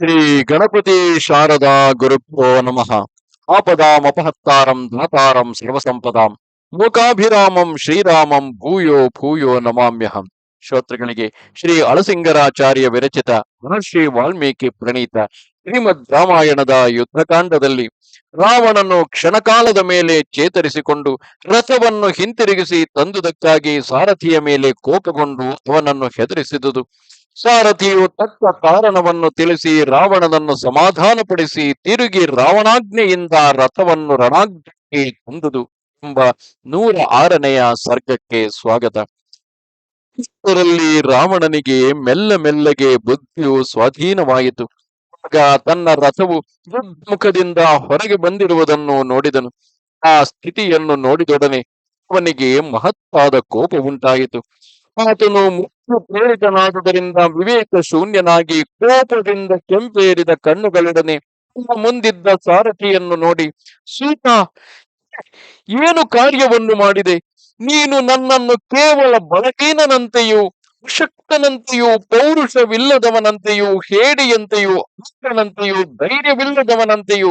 ಶ್ರೀ ಗಣಪತಿ ಶಾರದಾ ಗುರುಭ್ಯೋ ನಮಃ. ಆಪದಾಮಪಹತ್ತಾರಂ ದಾತಾರಂ ಸರ್ವಸಂಪದಾಂ. ಮೂಕಾಭಿರಾಮಂ ಶ್ರೀರಾಮಂ ಭೂಯೋ ಭೂಯೋ ನಮಾಮ್ಯಹಂ. ಶ್ರೋತೃಗಳಿಗೆ ಶ್ರೀ ಅಳಸಿಂಗರಾಚಾರ್ಯ ವಿರಚಿತ ಮಹರ್ಷಿ ವಾಲ್ಮೀಕಿ ಪ್ರಣೀತ ಶ್ರೀಮದ್ ರಾಮಾಯಣದ ಯುದ್ಧಕಾಂಡದಲ್ಲಿ ರಾವಣನು ಕ್ಷಣಕಾಲದ ಮೇಲೆ ಚೇತರಿಸಿಕೊಂಡು ರಥವನ್ನು ಹಿಂತಿರುಗಿಸಿ ತಂದುದಕ್ಕಾಗಿ ಸಾರಥಿಯ ಮೇಲೆ ಕೋಪಗೊಂಡು ಅವನನ್ನು ಹೆದರಿಸಿದುದು. ಸಾರಥಿಯು ತಕ್ಕ ಕಾರಣವನ್ನು ತಿಳಿಸಿ ರಾವಣನನ್ನು ಸಮಾಧಾನಪಡಿಸಿ ತಿರುಗಿ ರಾವಣಾಜ್ಞೆಯಿಂದ ರಥವನ್ನು ರಣಾಜ್ಞಕ್ಕೆ ತಂದುದು ಎಂಬ ನೂರ ಆರನೆಯ ಸರ್ಗಕ್ಕೆ ಸ್ವಾಗತ. ಇಷ್ಟರಲ್ಲಿ ರಾವಣನಿಗೆ ಮೆಲ್ಲ ಮೆಲ್ಲಗೆ ಬುದ್ಧಿಯು ಸ್ವಾಧೀನವಾಯಿತು. ಆಗ ತನ್ನ ರಥವು ಮುಖದಿಂದ ಹೊರಗೆ ಬಂದಿರುವುದನ್ನು ನೋಡಿದನು. ಆ ಸ್ಥಿತಿಯನ್ನು ನೋಡಿದೊಡನೆ ಅವನಿಗೆ ಮಹತ್ವಾದ ಕೋಪ ಉಂಟಾಯಿತು. ಆತನು ಪ್ರೇರಿತನಾದುದರಿಂದ ವಿವೇಕ ಶೂನ್ಯನಾಗಿ ಕೋಪದಿಂದ ಕೆಂಪೇರಿದ ಕಣ್ಣುಗಳೊಡನೆ ಮುಂದಿದ್ದ ಸಾರಥಿಯನ್ನು ನೋಡಿ, ಸೂತ, ಏನು ಕಾರ್ಯವನ್ನು ಮಾಡಿದೆ? ನೀನು ನನ್ನನ್ನು ಕೇವಲ ಬಲಹೀನನಂತೆಯೂ, ಅಶಕ್ತನಂತೆಯೂ, ಪೌರುಷವಿಲ್ಲದವನಂತೆಯೂ, ಹೇಡಿಯಂತೆಯೂ ಅಷ್ಟನಂತೆಯೂ ಧೈರ್ಯವಿಲ್ಲದವನಂತೆಯೂ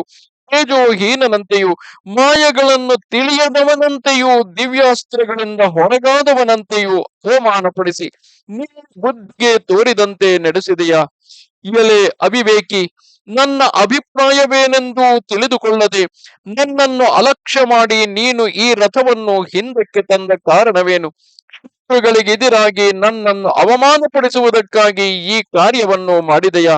ತೇಜೋಹೀನನಂತೆಯೂ ಮಾಯಗಳನ್ನು ತಿಳಿಯದವನಂತೆಯೂ ದಿವ್ಯಾಸ್ತ್ರಗಳಿಂದ ಹೊರಗಾದವನಂತೆಯೂ ಅವಮಾನಪಡಿಸಿ ನೀ ಬುದ್ಧಿಗೆ ತೋರಿದಂತೆ ನಡೆಸಿದೆಯಾ? ಎಲೆ ಅವಿವೇಕಿ, ನನ್ನ ಅಭಿಪ್ರಾಯವೇನೆಂದು ತಿಳಿದುಕೊಳ್ಳದೆ ನನ್ನನ್ನು ಅಲಕ್ಷ್ಯ ಮಾಡಿ ನೀನು ಈ ರಥವನ್ನು ಹಿಂದಕ್ಕೆ ತಂದ ಕಾರಣವೇನು? ಶತ್ರುಗಳಿಗೆದಿರಾಗಿ ನನ್ನನ್ನು ಅವಮಾನಪಡಿಸುವುದಕ್ಕಾಗಿ ಈ ಕಾರ್ಯವನ್ನು ಮಾಡಿದೆಯಾ?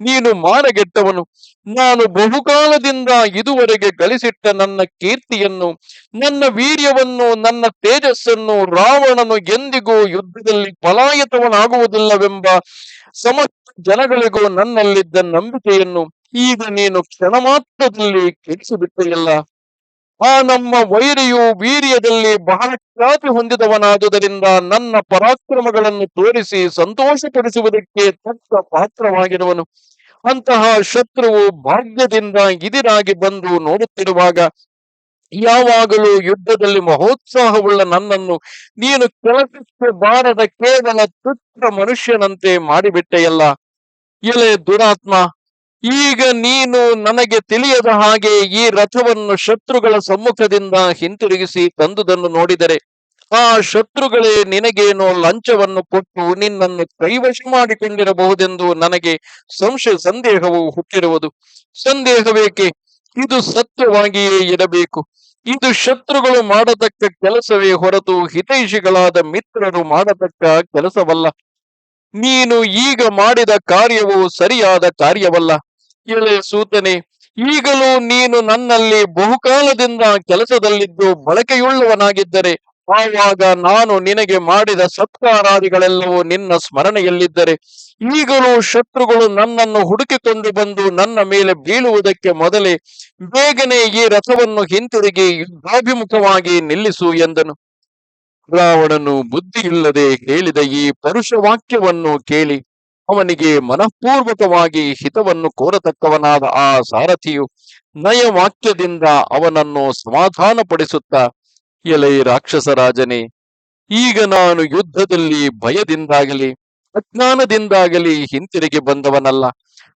ನೀನು ಮಾನಗೆಟ್ಟವನು ನಾನು ಬಹುಕಾಲದಿಂದ ಇದುವರೆಗೆ ಗಳಿಸಿಟ್ಟ ನನ್ನ ಕೀರ್ತಿಯನ್ನು, ನನ್ನ ವೀರ್ಯವನ್ನು, ನನ್ನ ತೇಜಸ್ಸನ್ನು ರಾವಣನು ಎಂದಿಗೂ ಯುದ್ಧದಲ್ಲಿ ಪಲಾಯತವನಾಗುವುದಿಲ್ಲವೆಂಬ ಸಮಸ್ತ ಜನಗಳಿಗೂ ನನ್ನಲ್ಲಿದ್ದ ನಂಬಿಕೆಯನ್ನು ಈಗ ನೀನು ಕ್ಷಣ ಮಾತ್ರದಲ್ಲಿ ಕೆಡಿಸಿಬಿಟ್ಟೆಯಲ್ಲ. ಆ ನಮ್ಮ ವೈರಿಯು ವೀರ್ಯದಲ್ಲಿ ಬಹಳ ಖ್ಯಾತಿ ಹೊಂದಿದವನಾದುದರಿಂದ ನನ್ನ ಪರಾಕ್ರಮಗಳನ್ನು ತೋರಿಸಿ ಸಂತೋಷಪಡಿಸುವುದಕ್ಕೆ ತಕ್ಕ ಪಾತ್ರವಾಗಿರುವನು. ಅಂತಹ ಶತ್ರುವು ಭಾಗ್ಯದಿಂದ ಇದಿರಾಗಿ ಬಂದು ನೋಡುತ್ತಿರುವಾಗ ಯಾವಾಗಲೂ ಯುದ್ಧದಲ್ಲಿ ಮಹೋತ್ಸಾಹವುಳ್ಳ ನನ್ನನ್ನು ನೀನು ಕೆಲಸಕ್ಕೆ ಬಾರದ ಕೇವಲ ತುಚ್ಛ ಮನುಷ್ಯನಂತೆ ಮಾಡಿಬಿಟ್ಟೆಯಲ್ಲ. ಎಲೆ ದುರಾತ್ಮ ಈಗ ನೀನು ನನಗೆ ತಿಳಿಯದ ಹಾಗೆ ಈ ರಥವನ್ನು ಶತ್ರುಗಳ ಸಮ್ಮುಖದಿಂದ ಹಿಂತಿರುಗಿಸಿ ತಂದುದನ್ನು ನೋಡಿದರೆ, ಆ ಶತ್ರುಗಳೇ ನಿನಗೇನು ಲಂಚವನ್ನು ಕೊಟ್ಟು ನಿನ್ನನ್ನು ಕೈವಶ ಮಾಡಿಕೊಂಡಿರಬಹುದೆಂದು ನನಗೆ ಸಂಶಯ, ಸಂದೇಹವು ಹುಟ್ಟಿರುವುದು. ಸಂದೇಹವೇಕೆ? ಇದು ಸತ್ಯವಾಗಿಯೇ ಇರಬೇಕು. ಇದು ಶತ್ರುಗಳು ಮಾಡತಕ್ಕ ಕೆಲಸವೇ ಹೊರತು ಹಿತೈಷಿಗಳಾದ ಮಿತ್ರರು ಮಾಡತಕ್ಕ ಕೆಲಸವಲ್ಲ. ನೀನು ಈಗ ಮಾಡಿದ ಕಾರ್ಯವು ಸರಿಯಾದ ಕಾರ್ಯವಲ್ಲ. ಎಳೆ ಸೂತನೆ, ಈಗಲೂ ನೀನು ನನ್ನಲ್ಲಿ ಬಹುಕಾಲದಿಂದ ಕೆಲಸದಲ್ಲಿದ್ದು ಬಳಕೆಯುಳ್ಳವನಾಗಿದ್ದರೆ, ಆವಾಗ ನಾನು ನಿನಗೆ ಮಾಡಿದ ಸತ್ಕಾರಾದಿಗಳೆಲ್ಲವೂ ನಿನ್ನ ಸ್ಮರಣೆಯಲ್ಲಿದ್ದರೆ, ಈಗಲೂ ಶತ್ರುಗಳು ನನ್ನನ್ನು ಹುಡುಕಿಕೊಂಡು ಬಂದು ನನ್ನ ಮೇಲೆ ಬೀಳುವುದಕ್ಕೆ ಮೊದಲೇ ಬೇಗನೆ ಈ ರಥವನ್ನು ಹಿಂತಿರುಗಿ ಯುದ್ಧಾಭಿಮುಖವಾಗಿ ನಿಲ್ಲಿಸು ಎಂದನು. ರಾವಣನು ಬುದ್ಧಿಯಿಲ್ಲದೆ ಹೇಳಿದ ಈ ಪರುಷ ವಾಕ್ಯವನ್ನು ಕೇಳಿ ಅವನಿಗೆ ಮನಃಪೂರ್ವಕವಾಗಿ ಹಿತವನ್ನು ಕೋರತಕ್ಕವನಾದ ಆ ಸಾರಥಿಯು ನಯವಾಕ್ಯದಿಂದ ಅವನನ್ನು ಸಮಾಧಾನಪಡಿಸುತ್ತಾ, ಎಲೈ ರಾಕ್ಷಸರಾಜನೇ ಈಗ ನಾನು ಯುದ್ಧದಲ್ಲಿ ಭಯದಿಂದಾಗಲಿ, ಅಜ್ಞಾನದಿಂದಾಗಲಿ ಹಿಂತಿರುಗಿ ಬಂದವನಲ್ಲ.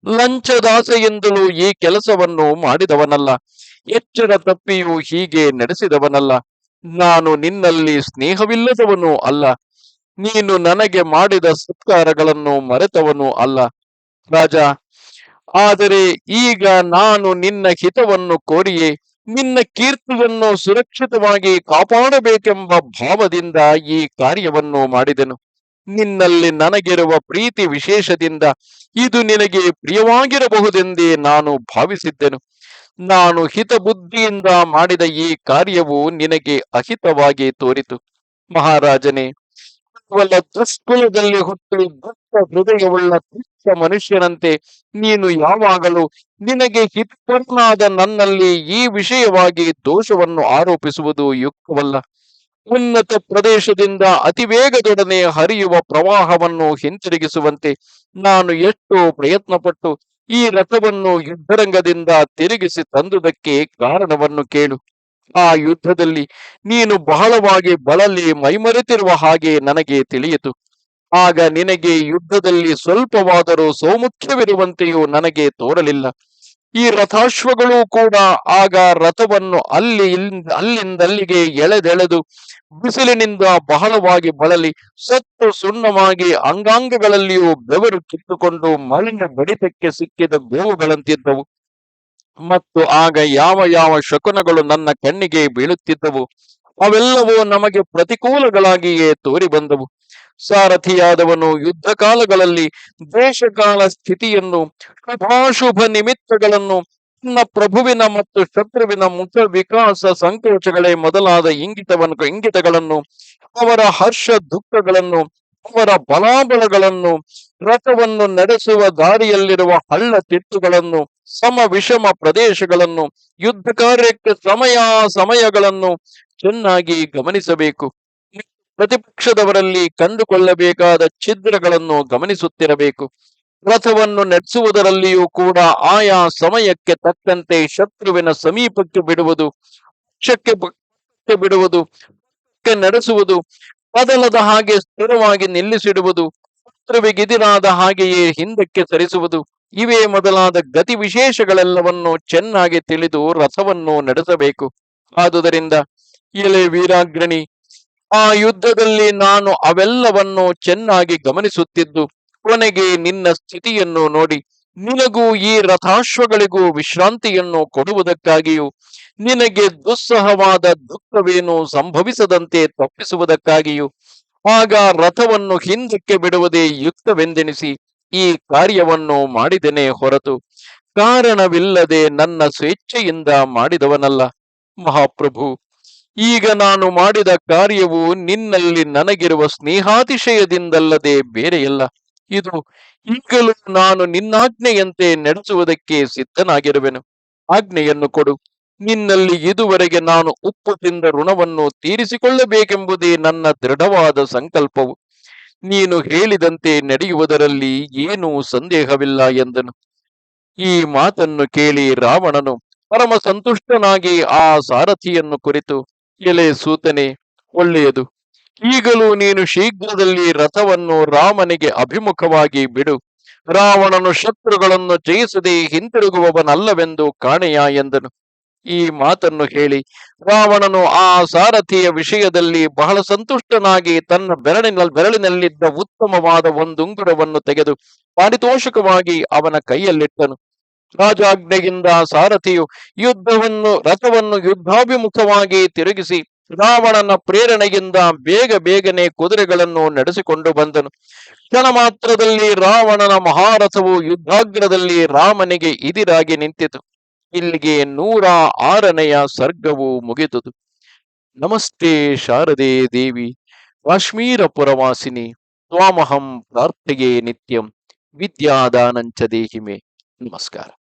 ಲಂಚದಾಸೆಯಿಂದಲೂ ಈ ಕೆಲಸವನ್ನು ಮಾಡಿದವನಲ್ಲ. ಎಚ್ಚರ ತಪ್ಪಿಯೂ ಹೀಗೆ ನಡೆಸಿದವನಲ್ಲ. ನಾನು ನಿನ್ನಲ್ಲಿ ಸ್ನೇಹವಿಲ್ಲದವನು ಅಲ್ಲ. ನೀನು ನನಗೆ ಮಾಡಿದ ಸತ್ಕಾರಗಳನ್ನು ಮರೆತವನು ಅಲ್ಲ, ರಾಜ. ಆದರೆ ಈಗ ನಾನು ನಿನ್ನ ಹಿತವನ್ನು ಕೋರಿಯೇ, ನಿನ್ನ ಕೀರ್ತಿಯನ್ನು ಸುರಕ್ಷಿತವಾಗಿ ಕಾಪಾಡಬೇಕೆಂಬ ಭಾವದಿಂದ ಈ ಕಾರ್ಯವನ್ನು ಮಾಡಿದೆನು. ನಿನ್ನಲ್ಲಿ ನನಗಿರುವ ಪ್ರೀತಿ ವಿಶೇಷದಿಂದ ಇದು ನಿನಗೆ ಪ್ರಿಯವಾಗಿರಬಹುದೆಂದೇ ನಾನು ಭಾವಿಸಿದ್ದೆನು. ನಾನು ಹಿತಬುದ್ಧಿಯಿಂದ ಮಾಡಿದ ಈ ಕಾರ್ಯವು ನಿನಗೆ ಅಹಿತವಾಗಿ ತೋರಿತು. ಮಹಾರಾಜನೇ ಕೇವಲ ದುಷ್ಕುಲದಲ್ಲಿ ಹುಟ್ಟಿ ದುಷ್ಟ ಹೃದಯವುಳ್ಳ ತುಚ್ಛ ಮನುಷ್ಯನಂತೆ ನೀನು ಯಾವಾಗಲೂ ನಿನಗೆ ಹಿತಕರನಾದ ನನ್ನಲ್ಲಿ ಈ ವಿಷಯವಾಗಿ ದೋಷವನ್ನು ಆರೋಪಿಸುವುದು ಯುಕ್ತವಲ್ಲ. ಉನ್ನತ ಪ್ರದೇಶದಿಂದ ಅತಿ ವೇಗದೊಡನೆ ಹರಿಯುವ ಪ್ರವಾಹವನ್ನು ಹಿಂತಿರುಗಿಸುವಂತೆ ನಾನು ಎಷ್ಟು ಪ್ರಯತ್ನಪಟ್ಟು ಈ ರಥವನ್ನು ಯುದ್ಧರಂಗದಿಂದ ತಿರುಗಿಸಿ ತಂದುದಕ್ಕೆ ಕಾರಣವನ್ನು ಕೇಳು. ಆ ಯುದ್ಧದಲ್ಲಿ ನೀನು ಬಹಳವಾಗಿ ಬಳಲಿ ಮೈಮರೆತಿರುವ ಹಾಗೆ ನನಗೆ ತಿಳಿಯಿತು. ಆಗ ನಿನಗೆ ಯುದ್ಧದಲ್ಲಿ ಸ್ವಲ್ಪವಾದರೂ ಸೌಮುಖ್ಯವಿರುವಂತೆಯೂ ನನಗೆ ತೋರಲಿಲ್ಲ. ಈ ರಥಾಶ್ವಗಳು ಕೂಡ ಆಗ ರಥವನ್ನು ಅಲ್ಲಿ ಅಲ್ಲಿಂದಲ್ಲಿಗೆ ಎಳೆದೆಳೆದು ಬಿಸಿಲಿನಿಂದ ಬಹಳವಾಗಿ ಬಳಲಿ ಸತ್ತು ಸುಣ್ಣವಾಗಿ ಅಂಗಾಂಗಗಳಲ್ಲಿಯೂ ಬೆವರು ಕಿತ್ತುಕೊಂಡು ಮಲಿನ ಬಡಿತಕ್ಕೆ ಸಿಕ್ಕಿದ ಗೋವುಗಳಂತಿದ್ದವು. ಮತ್ತು ಆಗ ಯಾವ ಯಾವ ಶಕುನಗಳು ನನ್ನ ಕಣ್ಣಿಗೆ ಬೀಳುತ್ತಿದ್ದವು, ಅವೆಲ್ಲವೂ ನಮಗೆ ಪ್ರತಿಕೂಲಗಳಾಗಿಯೇ ತೋರಿ ಬಂದವು. ಸಾರಥಿಯಾದವನು ಯುದ್ಧ ಕಾಲಗಳಲ್ಲಿ ದೇಶಕಾಲ ಸ್ಥಿತಿಯನ್ನು ಶುಭಾಶುಭ ನಿಮಿತ್ತಗಳನ್ನು, ತನ್ನ ಪ್ರಭುವಿನ ಮತ್ತು ಶತ್ರುವಿನ ಮುಖ ವಿಕಾಸ ಸಂಕೋಚಗಳೇ ಮೊದಲಾದ ಇಂಗಿತವನ್ನು ಇಂಗಿತಗಳನ್ನು, ಅವರ ಹರ್ಷ ದುಃಖಗಳನ್ನು ಅವರ ಬಲಾಬಲಗಳನ್ನು, ರಥವನ್ನು ನಡೆಸುವ ದಾರಿಯಲ್ಲಿರುವ ಹಳ್ಳ ತಿಟ್ಟುಗಳನ್ನು, ಸಮ ವಿಷಮ ಪ್ರದೇಶಗಳನ್ನು, ಯುದ್ಧ ಕಾರ್ಯಕ್ಕೆ ಸಮಯ, ಸಮಯಗಳನ್ನು ಚೆನ್ನಾಗಿ ಗಮನಿಸಬೇಕು. ಪ್ರತಿಪಕ್ಷದವರಲ್ಲಿ ಕಂಡುಕೊಳ್ಳಬೇಕಾದ ಛಿದ್ರಗಳನ್ನು ಗಮನಿಸುತ್ತಿರಬೇಕು. ರಥವನ್ನು ನಡೆಸುವುದರಲ್ಲಿಯೂ ಕೂಡ ಆಯಾ ಸಮಯಕ್ಕೆ ತಕ್ಕಂತೆ ಶತ್ರುವಿನ ಸಮೀಪಕ್ಕೆ ಬಿಡುವುದು, ಪಕ್ಷಕ್ಕೆ ಬಿಡುವುದು ನಡೆಸುವುದು ಬದಲದ ಹಾಗೆ ಸ್ಥಿರವಾಗಿ ನಿಲ್ಲಿಸಿಡುವುದು ಶತ್ರುವಿಗೆದಿರಾದ ಹಾಗೆಯೇ ಹಿಂದಕ್ಕೆ ಸರಿಸುವುದು, ಇವೇ ಮೊದಲಾದ ಗತಿ ವಿಶೇಷಗಳೆಲ್ಲವನ್ನು ಚೆನ್ನಾಗಿ ತಿಳಿದು ರಥವನ್ನು ನಡೆಸಬೇಕು. ಆದುದರಿಂದ ಎಲೆ ವೀರಾಗ್ರಣಿ, ಆ ಯುದ್ಧದಲ್ಲಿ ನಾನು ಅವೆಲ್ಲವನ್ನು ಚೆನ್ನಾಗಿ ಗಮನಿಸುತ್ತಿದ್ದು, ಕೊನೆಗೆ ನಿನ್ನ ಸ್ಥಿತಿಯನ್ನು ನೋಡಿ. ನಿನಗೂ ಈ ರಥಾಶ್ವಗಳಿಗೂ ವಿಶ್ರಾಂತಿಯನ್ನು ಕೊಡುವುದಕ್ಕಾಗಿಯೂ ನಿನಗೆ ದುಸ್ಸಹವಾದ ದುಃಖವೇನು ಸಂಭವಿಸದಂತೆ ತಪ್ಪಿಸುವುದಕ್ಕಾಗಿಯೂ ಆಗ ರಥವನ್ನು ಹಿಂದಕ್ಕೆ ಬಿಡುವುದೇ ಯುಕ್ತವೆಂದೆನಿಸಿ ಈ ಕಾರ್ಯವನ್ನು ಮಾಡಿದೆನೆ ಹೊರತು ಕಾರಣವಿಲ್ಲದೆ ನನ್ನ ಸ್ವೇಚ್ಛೆಯಿಂದ ಮಾಡಿದವನಲ್ಲ. ಮಹಾಪ್ರಭು, ಈಗ ನಾನು ಮಾಡಿದ ಕಾರ್ಯವು ನಿನ್ನಲ್ಲಿ ನನಗಿರುವ ಸ್ನೇಹಾತಿಶಯದಿಂದಲ್ಲದೆ ಬೇರೆಯಲ್ಲ. ಇದು ಈಗಲೂ ನಾನು ನಿನ್ನಾಜ್ಞೆಯಂತೆ ನಡೆಸುವುದಕ್ಕೆ ಸಿದ್ಧನಾಗಿರುವೆನು. ಆಜ್ಞೆಯನ್ನು ಕೊಡು. ನಿನ್ನಲ್ಲಿ ಇದುವರೆಗೆ ನಾನು ಉಪ್ಪು ತಿಂದ ಋಣವನ್ನು ತೀರಿಸಿಕೊಳ್ಳಬೇಕೆಂಬುದೇ ನನ್ನ ದೃಢವಾದ ಸಂಕಲ್ಪವು. ನೀನು ಹೇಳಿದಂತೆ ನಡೆಯುವುದರಲ್ಲಿ ಏನೂ ಸಂದೇಹವಿಲ್ಲ ಎಂದನು. ಈ ಮಾತನ್ನು ಕೇಳಿ ರಾವಣನು ಪರಮ ಸಂತುಷ್ಟನಾಗಿ ಆ ಸಾರಥಿಯನ್ನು ಕುರಿತು, ಎಲೆ ಸೂತನೆ, ಒಳ್ಳೆಯದು. ಈಗಲೂ ನೀನು ಶೀಘ್ರದಲ್ಲಿ ರಥವನ್ನು ರಾಮನಿಗೆ ಅಭಿಮುಖವಾಗಿ ಬಿಡು. ರಾವಣನು ಶತ್ರುಗಳನ್ನು ಜಯಿಸದೆ ಹಿಂತಿರುಗುವವನಲ್ಲವೆಂದು ಕಾಣೆಯ ಎಂದನು. ಈ ಮಾತನ್ನು ಹೇಳಿ ರಾವಣನು ಆ ಸಾರಥಿಯ ವಿಷಯದಲ್ಲಿ ಬಹಳ ಸಂತುಷ್ಟನಾಗಿ ತನ್ನ ಬೆರಳಿನ, ಬೆರಳಿನಲ್ಲಿದ್ದ ಉತ್ತಮವಾದ ಒಂದುಂಗುರವನ್ನು ತೆಗೆದು ಪಾರಿತೋಷಕವಾಗಿ ಅವನ ಕೈಯಲ್ಲಿಟ್ಟನು. ರಾಜಾಜ್ಞೆಯಿಂದ ಸಾರಥಿಯು ಯುದ್ಧವನ್ನು, ರಥವನ್ನು ಯುದ್ಧಾಭಿಮುಖವಾಗಿ ತಿರುಗಿಸಿ ರಾವಣನ ಪ್ರೇರಣೆಯಿಂದ ಬೇಗ ಬೇಗನೆ ಕುದುರೆಗಳನ್ನು ನಡೆಸಿಕೊಂಡು ಬಂದನು. ಕ್ಷಣ ಮಾತ್ರದಲ್ಲಿ ರಾವಣನ ಮಹಾರಥವು ಯುದ್ಧಾಗ್ರದಲ್ಲಿ ರಾಮನಿಗೆ ಇದಿರಾಗಿ ನಿಂತಿತು. ಇಲ್ಲಿಗೆ ನೂರ ಆರನೆಯ ಸರ್ಗವು ಮುಗಿದುದು. ನಮಸ್ತೆ ಶಾರದೆ ದೇವಿ ಕಾಶ್ಮೀರ ಪುರವಾಸಿನಿ ಸ್ವಾಮಹಂ ಪ್ರಾರ್ಥೆಯೇ ನಿತ್ಯಂ, ವಿದ್ಯಾದಾನಂಚ ದೇಹಿಮೆ. ನಮಸ್ಕಾರ.